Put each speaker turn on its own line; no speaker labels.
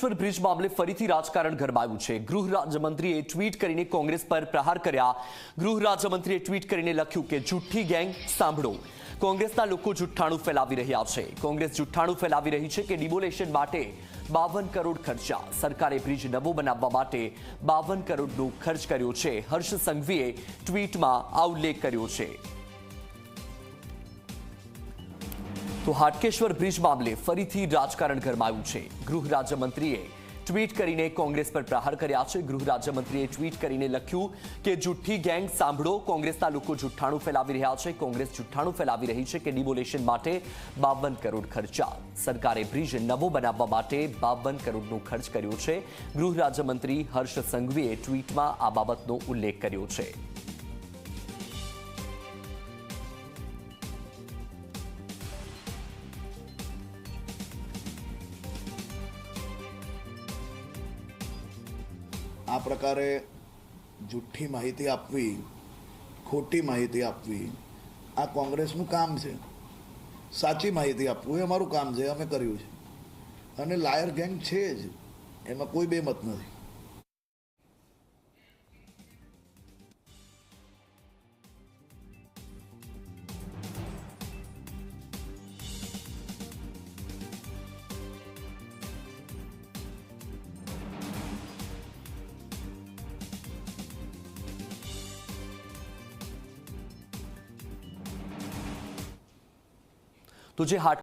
Hatkeshwar bridge મામલે ફરીથી રાજકારણ ગરમાયું છે. ગૃહ રાજ્યમંત્રીએ ટ્વીટ કરીને કોંગ્રેસ પર પ્રહાર કર્યા. ગૃહ રાજ્યમંત્રીએ ટ્વીટ કરીને લખ્યું કે જુઠ્ઠી ગેંગ સાંભળો. કોંગ્રેસના લોકો જુઠ્ઠાણું ફેલાવી રહ્યા છે. કોંગ્રેસ જુઠ્ઠાણું ફેલાવી રહી છે કે ડિમોલેશન માટે બાવન કરોડ ખર્ચા. સરકારે બ્રિજ નવો બનાવવા માટે બાવન કરોડનો ખર્ચ કર્યો છે. હર્ષ સંઘવીએ ટ્વીટમાં આ ઉલ્લેખ કર્યો છે. તો હાટકેશ્વર બ્રિજ મામલે ફરીથી રાજકારણ ગરમાયું છે. ગૃહ રાજ્યમંત્રીએ ટ્વીટ કરીને કોંગ્રેસ પર પ્રહાર કર્યા છે. ગૃહ રાજ્યમંત્રીએ ટ્વીટ કરીને લખ્યું કે જુઠ્ઠી ગેંગ સાંભળો, કોંગ્રેસના લોકો જુઠ્ઠાણું ફેલાવી રહ્યા છે. કોંગ્રેસ જુઠ્ઠાણું ફેલાવી રહી છે કે ડિમોલેશન માટે બાવન કરોડ ખર્ચા. સરકારે બ્રિજ નવો બનાવવા માટે બાવન કરોડનો ખર્ચ કર્યો છે. ગૃહ રાજ્યમંત્રી હર્ષ સંઘવીએ ટ્વીટમાં આ બાબતનો ઉલ્લેખ કર્યો છે.
આ પ્રકારે જુઠ્ઠી માહિતી આપવી, ખોટી માહિતી આપવી, આ કોંગ્રેસનું કામ છે. સાચી માહિતી આપવું એ અમારું કામ છે, અમે કર્યું છે. અને લાયર ગેંગ છે જ, એમાં કોઈ બે મત નથી.
તો જે હાટ